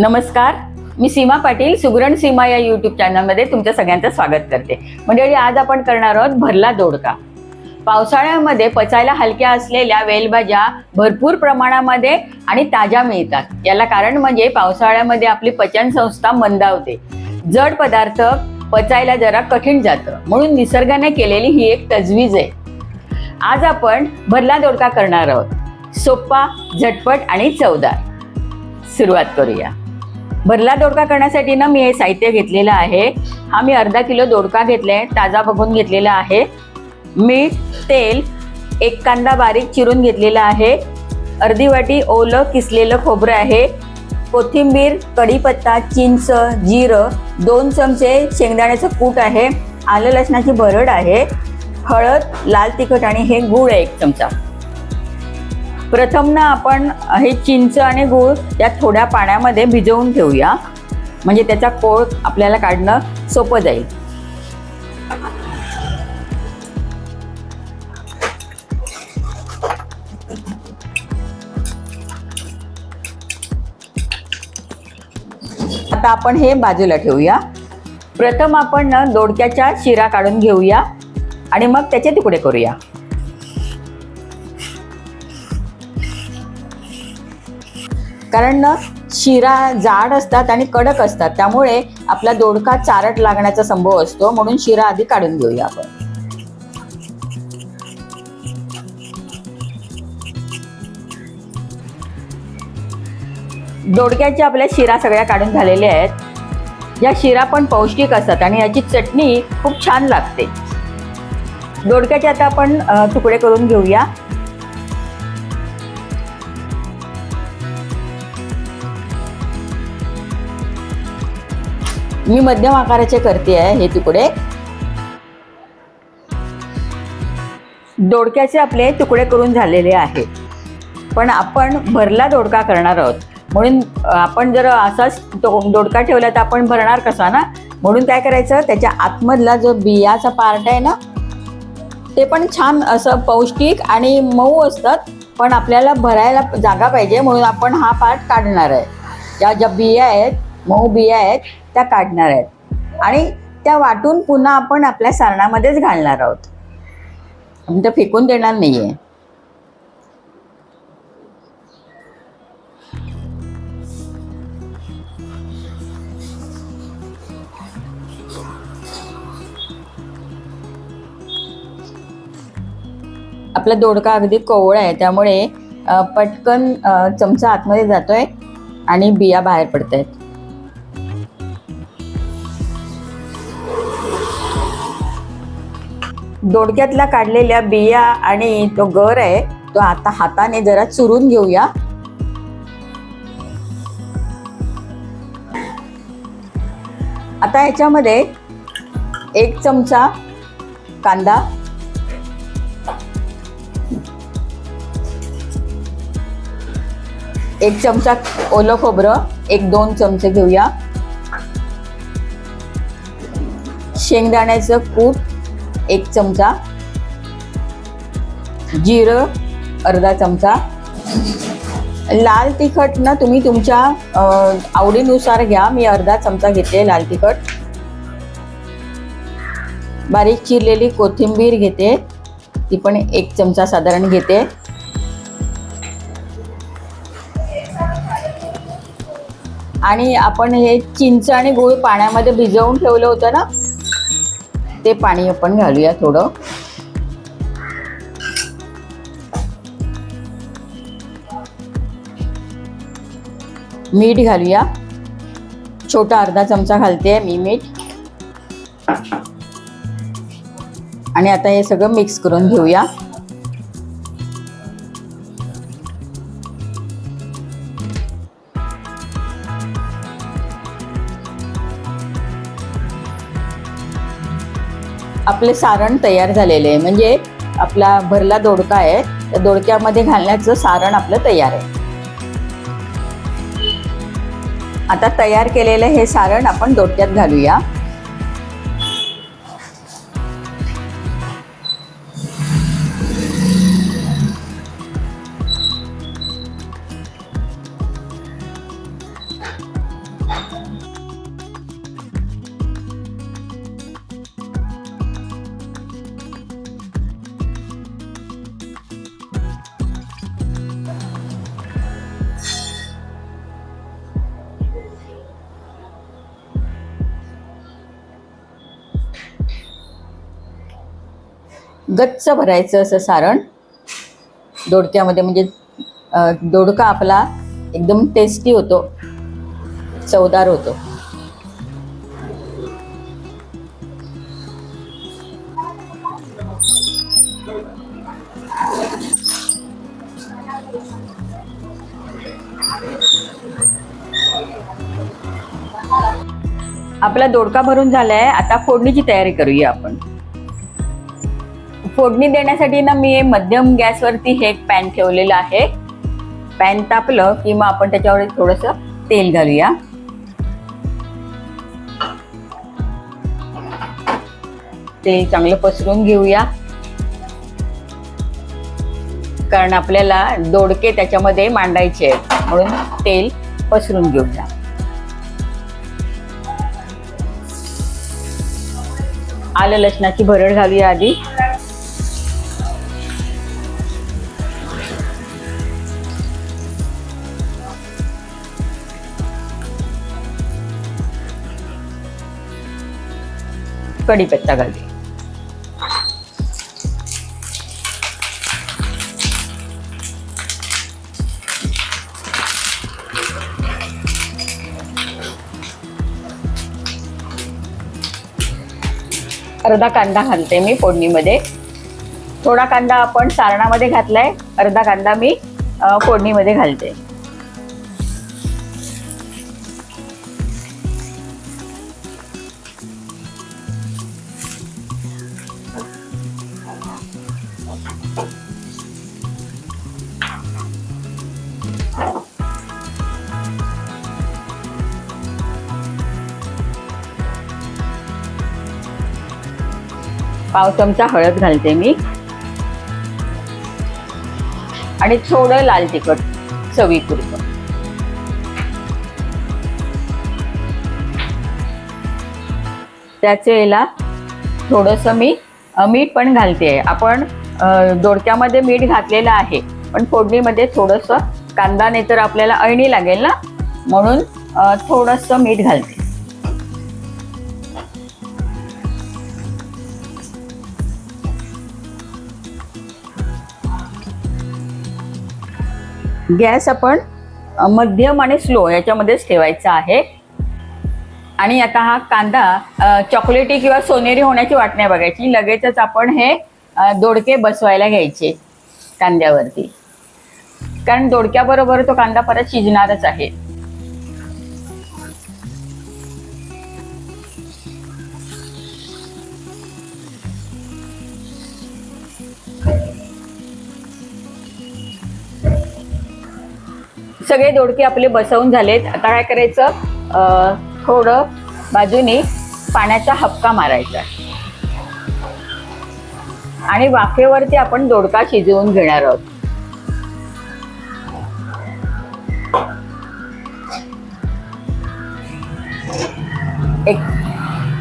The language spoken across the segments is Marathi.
नमस्कार. मी सीमा पाटील सुगरण सीमा या युट्यूब चॅनलमध्ये तुमच्या सगळ्यांचं स्वागत करते. मंडळी आज आपण करणार आहोत भरला दोडका. पावसाळ्यामध्ये पचायला हलक्या असलेल्या वेलभाज्या भरपूर प्रमाणामध्ये आणि ताज्या मिळतात. याला कारण म्हणजे पावसाळ्यामध्ये आपली पचन संस्था मंदावते. जड पदार्थ पचायला जरा कठीण जातं. म्हणून निसर्गाने केलेली ही एक तजवीज आहे. आज आपण भरला दोडका करणार आहोत. सोप्पा झटपट आणि चवदार. सुरुवात करूया. भरला दोडका करण्यासाठी ना मी हे साहित्य घेतलेलं आहे. हा मी अर्धा किलो दोडका घेतलाय ताजा बघून घेतलेला आहे. मीठ तेल एक कांदा बारीक चिरून घेतलेला आहे. अर्धी वाटी ओलं किसलेलं खोबरं आहे. कोथिंबीर कढीपत्ता चिंच जिरं दोन चमचे शेंगदाण्याचं कूट आहे. आलं लसणाची भरड आहे. हळद लाल तिखट आणि हे गूळ आहे एक चमचा. प्रथम ना आपण हे चिंच आणि गूळ या थोड्या पाण्यामध्ये भिजवून ठेवूया म्हणजे त्याचा कोळ आपल्याला काढणं सोपं जाईल. आता आपण हे बाजूला ठेवूया. प्रथम आपण ना दोडक्याच्या शिरा काढून घेऊया आणि मग त्याचे तुकडे करूया. कारण ना शिरा जाड असतात आणि कडक असतात. त्यामुळे आपला दोडका चारट लागण्याचा संभव असतो. म्हणून शिरा आधी काढून घेऊया आपण. दोडक्याच्या आपल्या शिरा सगळ्या काढून झालेल्या आहेत. या शिरा पण पौष्टिक असतात आणि याची चटणी खूप छान लागते. दोडक्याचे आता आपण तुकडे करून घेऊया. मी मध्यम आकाराचे करते आहे हे तुकडे. दोडक्याचे आपले तुकडे करून झालेले आहेत. पण आपण भरला दोडका करणार आहोत. म्हणून आपण जर असाच दोडका ठेवला तर आपण भरणार कसा ना? म्हणून काय करायचं? त्याच्या आतमधला जो बियाचा पार्ट आहे ना ते पण छान असं पौष्टिक आणि मऊ असतात. पण आपल्याला भरायला जागा पाहिजे म्हणून आपण हा पार्ट काढणार आहे. ज्या ज्या बिया आहेत मऊ बिया आहेत त्या काढणार आहेत. आणि त्या वाटून पुन्हा आपण आपल्या सारणामध्येच घालणार आहोत. आपण त्या फेकून देणार नाही आहे आपला दोडका अगदी कोवळा आहे. त्यामुळे पटकन चमचा आतमध्ये जातोय आणि बिया बाहेर पडत आहेत दोडक्यातल्या काढलेल्या बिया आणि तो गर आहे तो आता हाताने जरा चुरून घेऊया. आता ह्याच्यामध्ये एक चमचा कांदा एक चमचा ओलं खोबरं एक दोन चमचे घेऊया. शेंगदाण्याचं कूट एक चमचा. जिरं अर्धा चमचा. लाल तिखट ना तुम्ही तुमच्या आवडीनुसार घ्या. मी अर्धा चमचा घेते लाल तिखट. बारीक चिरलेली कोथिंबीर घेते. ती पण एक चमचा साधारण घेते. आणि आपण हे चिंच आणि गूळ पाण्यामध्ये भिजवून ठेवलं होतं ना ते पाणी आपण घालूया थोडं. मीठ घालूया. छोटा अर्धा चमचा घालते मी मीठ. आणि आता हे सगळं मिक्स करून घेऊया. आपले सारण तयार झालेले आहे. म्हणजे आपला भरला दोडका आहे. त्या दोडक्यामध्ये घालण्याचं सारण आपलं तयार आहे. आता तयार केलेलं हे सारण आपण दोडक्यात घालूया. गच्च भरायचं असं सारण दोडक्यामध्ये म्हणजे दोडका आपला एकदम टेस्टी होतो. चवदार होतो. आपला दोडका भरून झालाय. आता फोडणीची तयारी करूया आपण. फोडणी देण्यासाठी ना मी मध्यम गॅसवरती हे एक पॅन ठेवलेलं आहे. पॅन तापलं की मग आपण त्याच्यावर थोडस तेल घालूया. तेल चांगलं पसरून घेऊया. कारण आपल्याला दोडके त्याच्यामध्ये मांडायचे आहेत. म्हणून तेल पसरून घेऊया. आलं लसणाची भरड घालूया आधी. कढीपत्ता घालते. अर्धा कांदा घालते मी फोडणीमध्ये. थोडा कांदा आपण सारणामध्ये घातलाय अर्धा कांदा मी फोडणीमध्ये घालते. पाव चमचा हळद घालते मी. आणि थोडं लाल तिखट चवीपुरतं. त्याच वेळेला थोडंसं मी मीठ पण घालते. आपण दोडक्यामध्ये मीठ घातलेलं आहे पण फोडणीमध्ये थोडंसं कांदा नाही तर आपल्याला अळणी लागेल ना? म्हणून थोडंसं मीठ घालते. गॅस आपण मध्यम आणि स्लो याच्यामध्येच ठेवायचा आहे. आणि आता हा कांदा चॉकलेटी किंवा सोनेरी होण्याची वाट नाही बघायची. लगेचच आपण हे दोडके बसवायला घ्यायचे कांद्यावरती. कारण दोडक्याबरोबर तो कांदा परत शिजणारच आहे. सगळे दोडके आपले बसवून झालेत. आता काय करायचं? थोडं बाजूने पाण्याचा हपका मारायचा आणि वाफेवरती आपण दोडका शिजवून घेणार आहोत. एक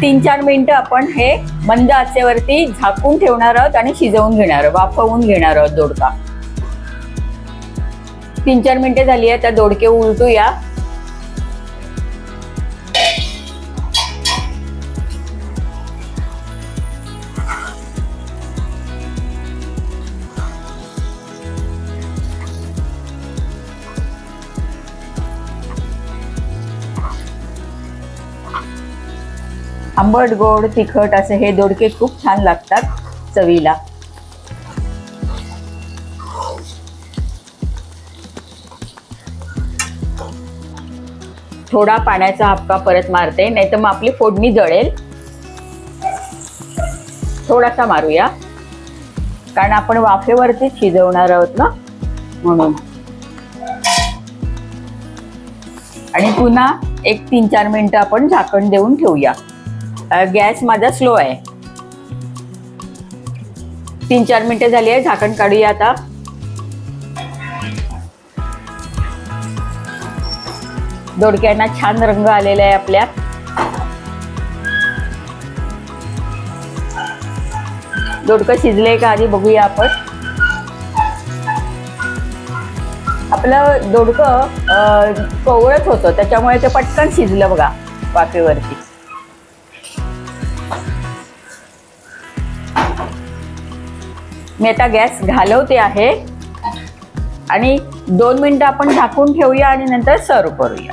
तीन चार मिनिटं आपण हे मंद आचेवरती झाकून ठेवणार आहोत आणि शिजवून घेणार आहोत वाफवून घेणार आहोत दोडका. तीन चार मिनिटे झाली आहे त्या दोडके उलटूया. आंबट गोड तिखट असे हे दोडके खूप छान लागतात चवीला. थोडा पाण्याचा हपका परत मारते नाही तर मग आपली फोडणी जळेल. थोडासा मारूया. कारण आपण वाफेवरती शिजवणार आहोत ना? म्हणून. आणि पुन्हा एक तीन चार मिनिटं आपण झाकण देऊन ठेवूया. गॅस माझा स्लो आहे. तीन चार मिनिटं झाली आहे झाकण काढूया आता. दोडक्यांना छान रंग आलेला आहे आपल्या. दोडकं शिजलंय का आधी बघूया आपण. आपलं दोडकं कोवळत होतं त्याच्यामुळे ते पटकन शिजलं बघा वाफेवरती. मी आता गॅस घालवते आहे. आणि दोन मिनिटं आपण झाकून ठेवूया आणि नंतर सर्व करूया.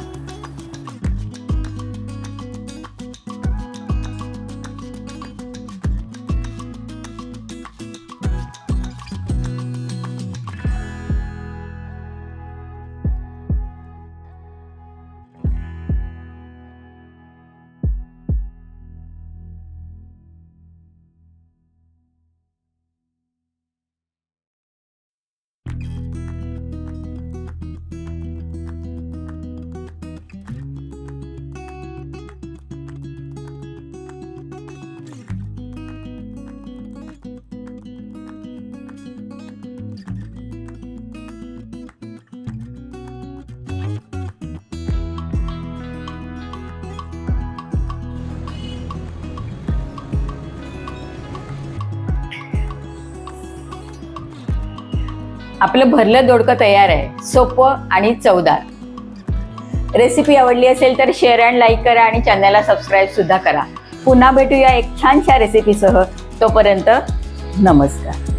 आपलं भरलं दोडकं तयार आहे. सोपं आणि चवदार. रेसिपी आवडली असेल तर शेअर अँड लाईक करा आणि चॅनलला सबस्क्राईब सुद्धा करा. पुन्हा भेटूया एक छानशा रेसिपीसह तोपर्यंत नमस्कार.